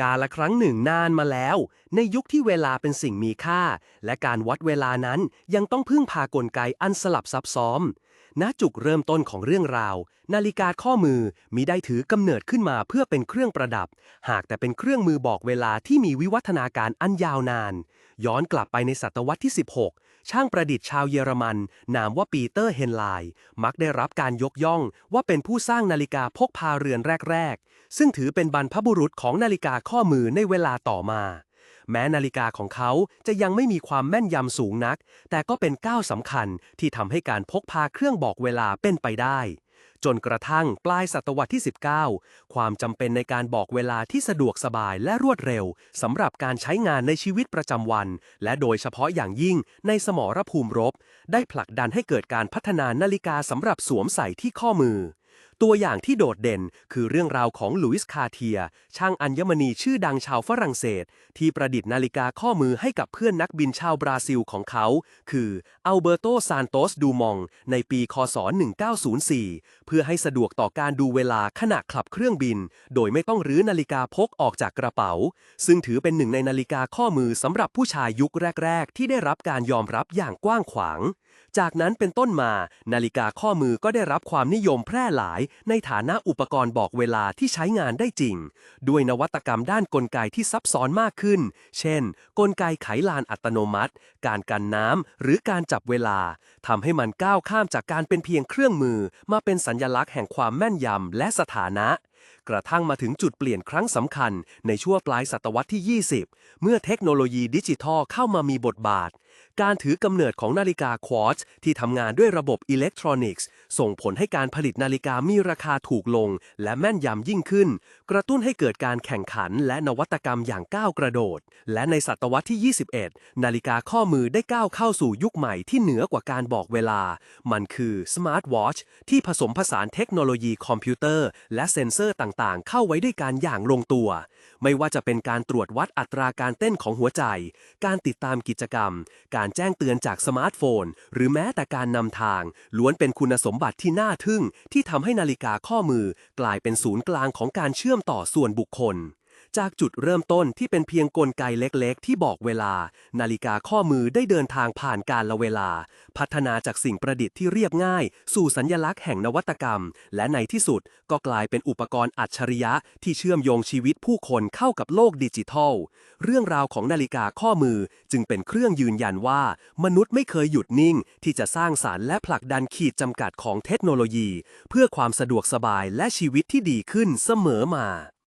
กาละครั้งหนึ่งนานมาแล้ว ในยุคที่เวลาเป็นสิ่งมีค่า และการวัดเวลานั้นยังต้องพึ่งพากลไกอันสลับซับซ้อมณจุดเริ่มต้นของเรื่องราว นาฬิกาข้อมือมิได้ถือกำเนิดขึ้นมาเพื่อเป็นเครื่องประดับ หากแต่เป็นเครื่องมือบอกเวลาที่มีวิวัฒนาการอันยาวนาน ย้อนกลับไปในศตวรรษที่ 16 ช่างประดิษฐ์ชาวเยอรมัน นามว่าปีเตอร์เฮนไลน์มักได้รับการยกย่องว่าเป็นผู้สร้างนาฬิกาพกพาเรือนแรก ๆ ซึ่งถือเป็นบรรพบุรุษของนาฬิกาข้อมือในเวลาต่อมา แม้นาฬิกาของเขาจะยังไม่มีความแม่นยำสูงนัก แต่ก็เป็นก้าวสำคัญที่ทำให้การพกพาเครื่องบอกเวลาเป็นไปได้ จนกระทั่งปลายศตวรรษที่ 19 ความจำเป็นในการบอกเวลาที่สะดวกสบายและรวดเร็วสำหรับการใช้งานในชีวิตประจำวัน และโดยเฉพาะอย่างยิ่งในสมรภูมิรบ ได้ผลักดันให้เกิดการพัฒนานาฬิกาสำหรับสวมใส่ที่ข้อมือ ตัวอย่างที่โดดเด่นคือเรื่องราวของลุยส์คาเทีย ช่างอัญมณีชื่อดังชาวฝรั่งเศส ที่ประดิษฐ์นาฬิกาข้อมือให้กับเพื่อนนักบินชาวบราซิลของเขา คืออัลเบโตซานโตสดูมอง ในปี คศ 1904 เพื่อให้สะดวกต่อการดูเวลาขณะขับเครื่องบิน โดยไม่ต้องรื้อนาฬิกาพกออกจากกระเป๋า ซึ่งถือเป็นหนึ่งในนาฬิกาข้อมือสำหรับผู้ชายยุคแรก ๆ ที่ได้รับการยอมรับอย่างกว้างขวาง จากนั้นเป็นต้นมา นาฬิกาข้อมือก็ได้รับความนิยมแพร่หลาย ในฐานะอุปกรณ์บอกเวลาที่ใช้งานได้จริง ด้วยนวัตกรรมด้านกลไกที่ซับซ้อนมากขึ้น เช่น กลไกไขลานอัตโนมัติ การกันน้ำหรือการจับเวลาทำให้มันก้าวข้ามจากการเป็นเพียงเครื่องมือ มาเป็นสัญลักษณ์แห่งความแม่นยำและสถานะ กระทั่งมาถึงจุดเปลี่ยนครั้งสำคัญในช่วงปลายศตวรรษที่ 20 เมื่อเทคโนโลยีดิจิทัลเข้ามามีบทบาท การถือกำเนิดของนาฬิกาควอตซ์ที่ทำงานด้วยระบบอิเล็กทรอนิกส์ ส่งผลให้การผลิตนาฬิกามีราคาถูกลง และแม่นยำยิ่งขึ้น กระตุ้นให้เกิดการแข่งขันและนวัตกรรมอย่างก้าวกระโดด และในศตวรรษที่ 21 นาฬิกาข้อมือได้ก้าวเข้าสู่ยุคใหม่ที่เหนือกว่าการบอกเวลา มันคือสมาร์ทวอชที่ผสมผสานเทคโนโลยีคอมพิวเตอร์และเซ็นเซอร์ต่างๆ เข้าไว้ด้วยกันอย่างลงตัว ไม่ว่าจะเป็นการตรวจวัดอัตราการเต้นของหัวใจ การติดตามกิจกรรม การแจ้งเตือนจากสมาร์ทโฟน หรือแม้แต่การนำทาง ล้วนเป็นคุณสมบัติที่น่าทึ่ง ที่ทำให้นาฬิกาข้อมือ กลายเป็นศูนย์กลางของการเชื่อมต่อส่วนบุคคล จากจุดเริ่มต้นที่เป็นเพียงกลไกเล็กๆ ที่บอกเวลา นาฬิกาข้อมือได้เดินทางผ่านการละเวลา พัฒนาจากสิ่งประดิษฐ์ที่เรียบง่าย สู่สัญญลักษณ์แห่งนวัตกรรม และในที่สุดก็กลายเป็นอุปกรณ์อัจฉริยะ ที่เชื่อมโยงชีวิตผู้คนเข้ากับโลกดิจิทัล เรื่องราวของนาฬิกาข้อมือจึงเป็นเครื่องยืนยันว่า มนุษย์ไม่เคยหยุดนิ่ง ที่จะสร้างสารรค์และผลักดันขีดจำกัดของเทคโนโลยี เพื่อความสะดวกสบายและชีวิตที่ดีขึ้นเสมอมา